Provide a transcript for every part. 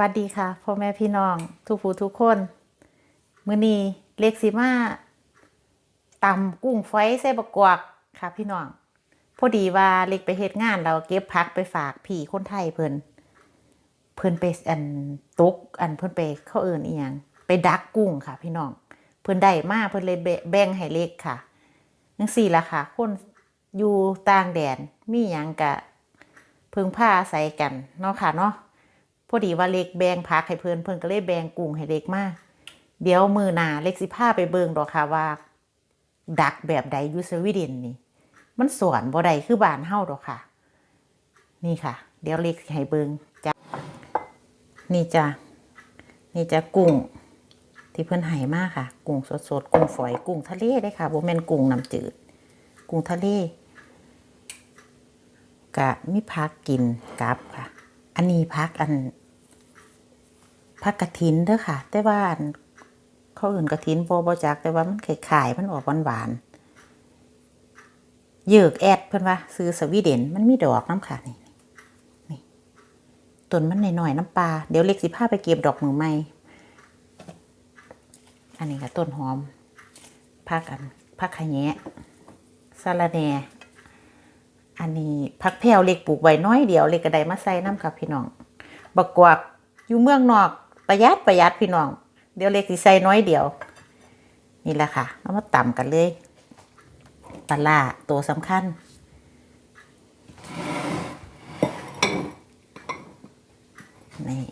วัสดีค่ะพ่อแม่พี่น้องทุกผู้ทุกคนมือนีเล็กสิมาตำกุ้งฝอยใส่บะกวกค่ะ พี่น้องพอดีว่าเล็กไปเฮ็ดงานเราเก็บพักไปฝากพี่คนไทยเพิ่นเพิ่นไปอันตกอันเพิ่นไปเขาเอิ้นอีหยังไปดักกุ้งค่ะ พี่น้องเพิ่นได้มาเพิ่นเลยแบ่งให้เล็กค่ะจังซี่ละค่ะ คนอยู่ต่างแดนมีหยังกะ พึ่งพาอาศัยกันเนาะค่ะเนาะ อดีว่าเล็กแบงพักให้เพิ่อนเพิ่อนก็เลยแบงกุ้งให้เล็กมาเดี๋ยวมือหนาเล็กสิพาไปเบิ่งดอกค่ะว่า ดักแบบใดยูสวีเดนนี่ มันสวนบ่ได้คือบ้านเฮาดอกค่ะ นี่ค่ะ เดี๋ยวเล็กให้เบิ่งจ้ะนี่จ้ะนี่จ้ะกุ้ง ที่เพิ่อนให้มากค่ะ กุ้งสดๆกุ้งฝอยกุ้งทะเลได้ค่ะบ่แม่นกุ้งน้ำจืด กุ้งทะเลกะมีพักกินกับค่ะ อันนี้พักอัน พักกระถินเด้อค่ะ แต่ว่านเขาอื่นกระถินโบโบจักแต่ว่ามันขายๆมันออกหวานๆเยือกแอดเพิ่อนว่าซื้อสวีเดนมันมีดอกน้ำค่ะนี่นี่ต้นมันหน่อยๆน้ำปลาเดี๋ยวเล็กสิพาไปเก็บดอกมือใหม่อันนี้ก็ต้นหอมพักอันพักขะแยะสะระแหน่อันนี้พักแพรวเล็กปลูกไว้น้อยเดียวเล็กกระไดมาใส่น้ำกับพี่น้องบักกวากอยู่เมืองนอก ประหยัดประหยัดพี่น้อง เดี๋ยวเล็กสิใส่น้อยเดียว นี่แหละค่ะเอามาต่ำกันเลยปลาล่าตัวสำคัญ นี่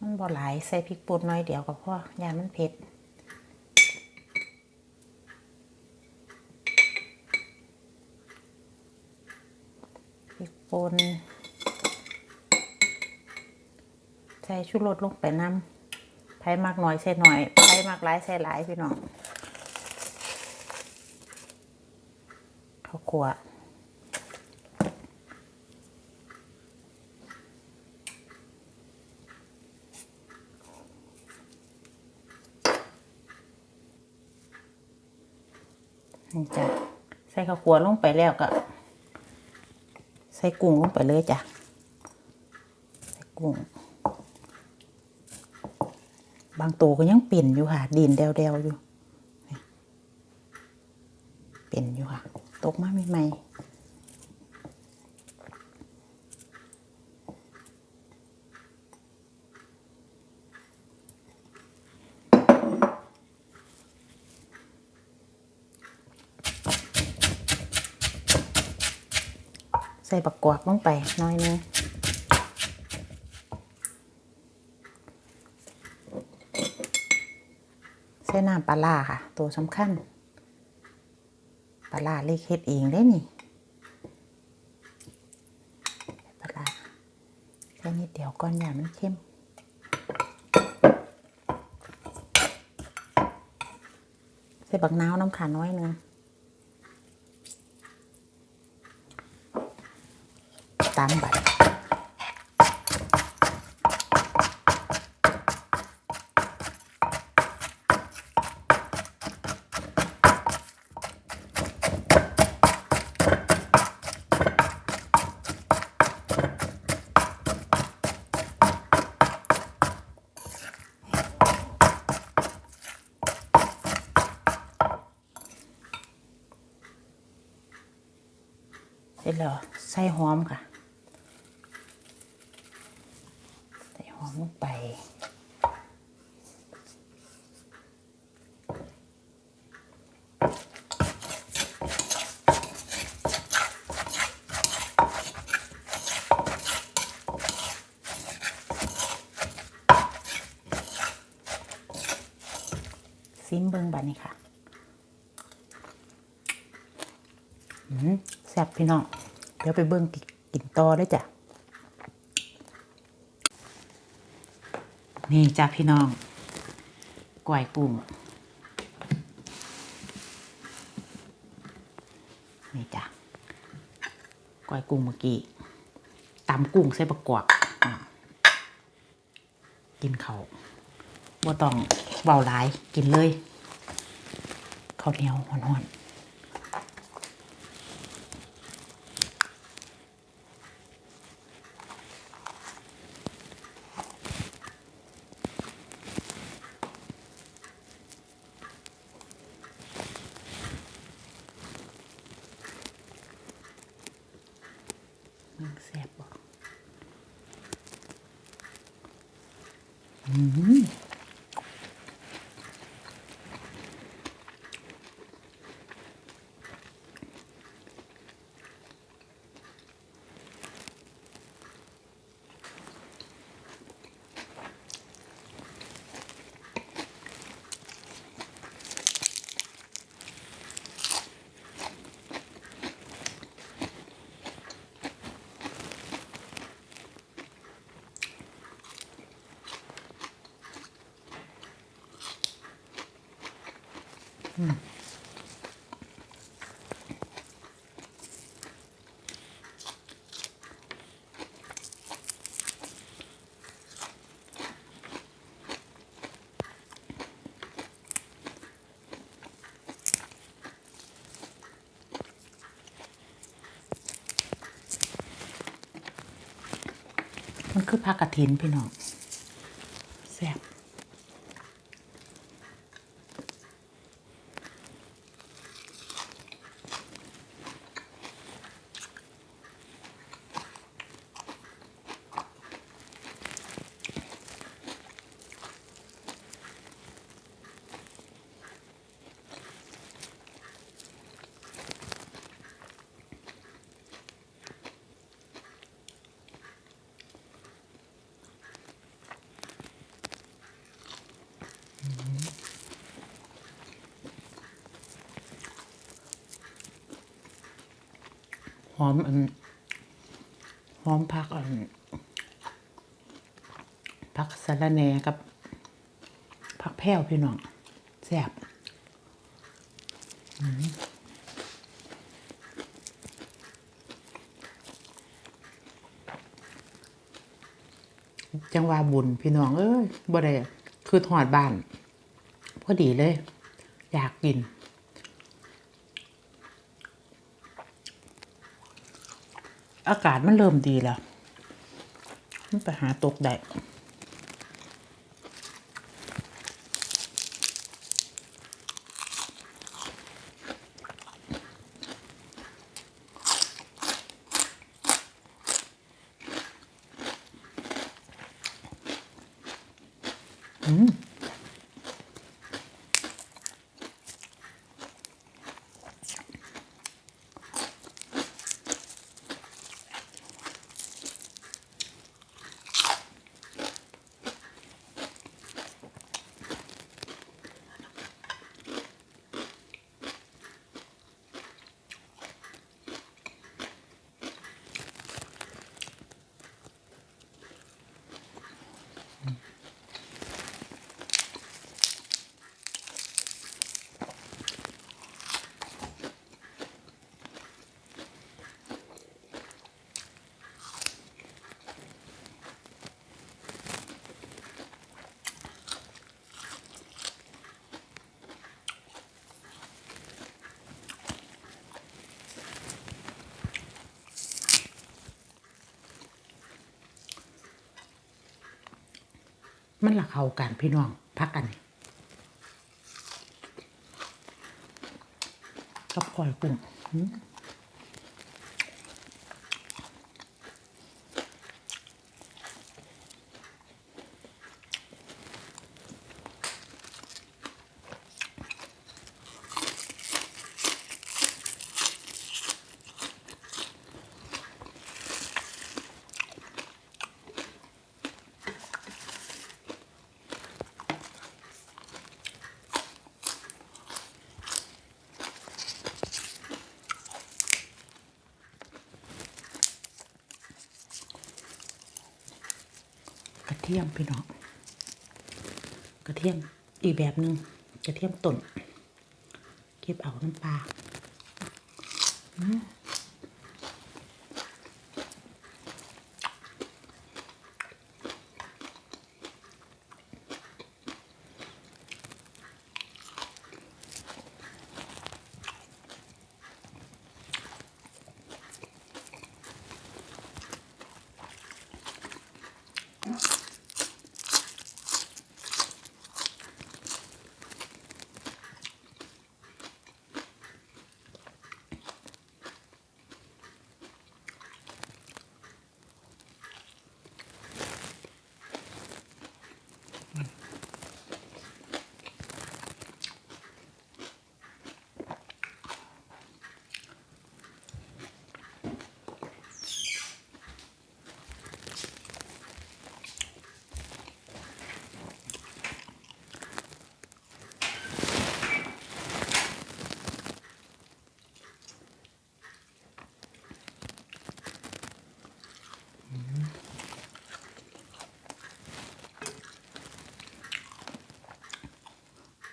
มันบ่หลายใส่พริกป่นน้อยเดียวก็พอยามันเผ็ด พริก ป่นใส่ชูรสลงไปน้ำไผ่มากหน่อยใส่หน่อยไผ่มากหลายใส่หลายพี่น้องข้าวคั่วนี่จ้ะใส่ข้าวคั่วลงไปแล้วก็ ใส่กุ้งลงไปเลยจ้ะ ใส่กุ้ง บางตัวก็ยังเปลี่ยนอยู่ค่ะ ดินเดวๆอยู่ เปลี่ยนอยู่ค่ะ ตกมาใหม่ๆ ส่บักกวากลงไปน้อยนึงใส่น้ำปลาล่าค่ะ ตัวสำคัญปลาล่าเล็กเฮ็ดเองได้นี่ปลาล่าแค่นิดเดียวก้อนอย่มันเข้มใส่บักนาวน้ำขาน้อยนึง ตามบัดเสร็จแล้วใส่หอมค่ะ ใส่หอมลงไป ซิมเบิงบัดนี้ค่ะแซ่บพี่น้อง เดี๋ยวไปเบิ่งกิกินต่อเลยจ้ะ นี่จ้ะพี่น้องกลวยกุ้งนี่จ้ะกล้วยกุ้งเมื่อกี้ตำกุ้งใส่ประกวกอะกินเขาว บ่ต้องเบาหลายกินเลยข้าวเหนียวห่อนๆมันอืม มันคือผักกระถินพี่น้อง หอมอันหอมผักอันผักสะระแหน่กับผักแพรวพี่น้องแซ่บจังหวาบุญพี่น้อง เอ้ยบ่ได้คือถอดบ้าน พอดีเลย อยากกิน อากาศมันเริ่มดีแล้วมันไปหาตกได้ อืม มันละเข้ากันพี่น้องพักกันกับกอยกุ้ง เทียมพี่น้องกระเทียมอีกแบบหนึ่งกระเทียมต้นเก็บเอาน้ำปลา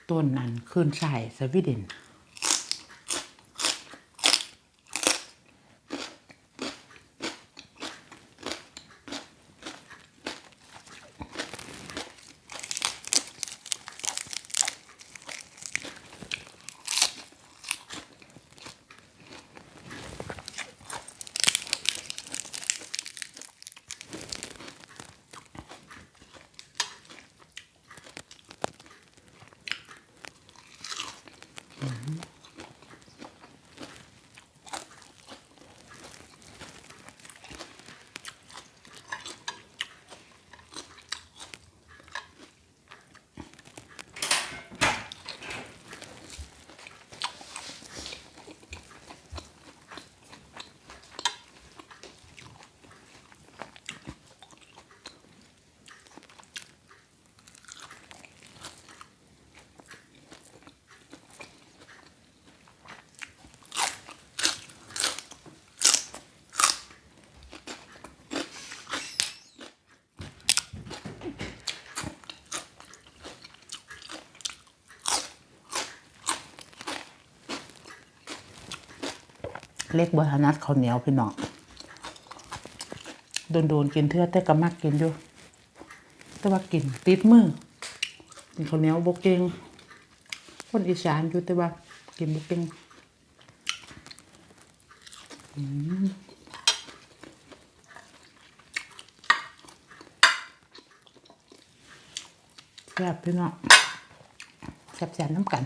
ต้นนั้นขึ้นใส่สวีเดน เล็กบถนัดข้าวเหนียวพี่น้องโดนๆกินเทื่อแต่ก็มักกินอยู่ แต่ว่ากินติดมือกินข้าวเหนียวบกเก่งคนอีสานอยู่แต่ว่ากินบกเก่งแซ่บพี่น้องแซ่บๆน้ำกัน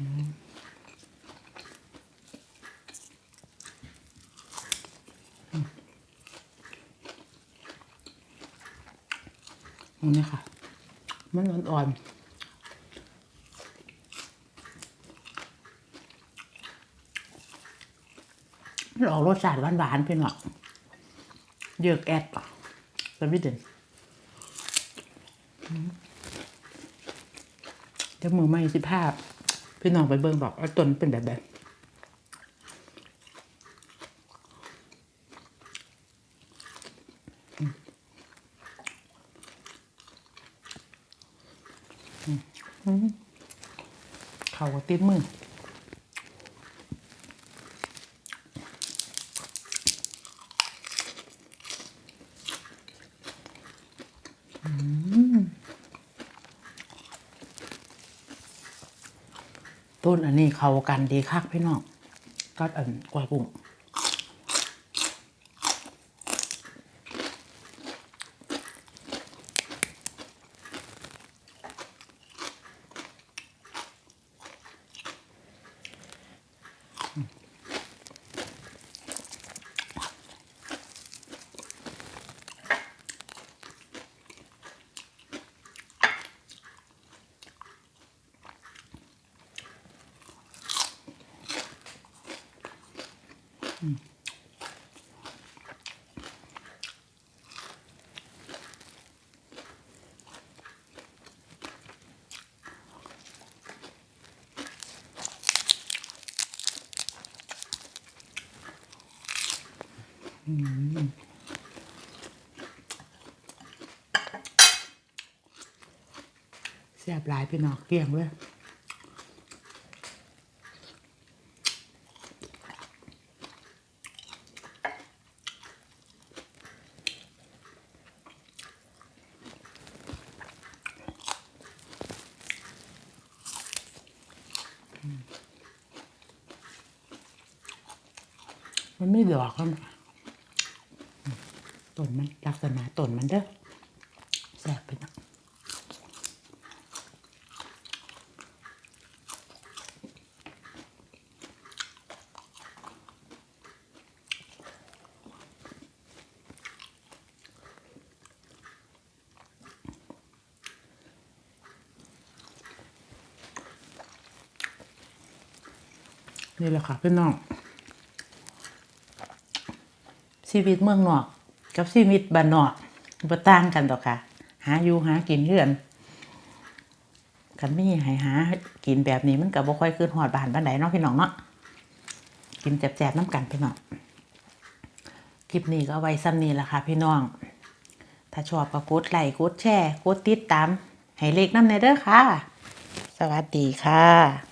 นี่ค่ะ มันอ่อนๆมันออกรสชาติหวานๆพี่น้องเยือกแอดป่ะสวีเดนอืมเดี๋ยวมือไม่สิภาพ พี่น้องไปเบิ่งบอกว่าต้นเป็นแบบแบบเขาก็ติดมือ ต้นอันนี้เขากันดีคักพี่น้องก็อันกวายปุ่ง แซ่บหลายพี่น้องเกลี้ยงเลยมันไม่ดอกครับ ต้นมันลักษณะต้นมันเด้อแซ่บไปเนาะนี่แหละค่ะพี่น้องชีวิตเมืองนอก กับชีวิตบ้านนอกบ่ต่างกันดอกค่ะ หาอยู่หากินเรื่อนกันมีให้หากินแบบนี้มันก็บ่ค่อยขึ้นหอดบ้านปานใดเนาะพี่น้องเนาะกินแจบๆน้ำกันพี่น้องคลิปนี้ก็ไว้ซ้ำนี้ละค่ะพี่น้อง ถ้าชอบก็กดไลค์กดแชร์กดติดตาม ให้เล็กน้ำในเด้อค่ะ สวัสดีค่ะ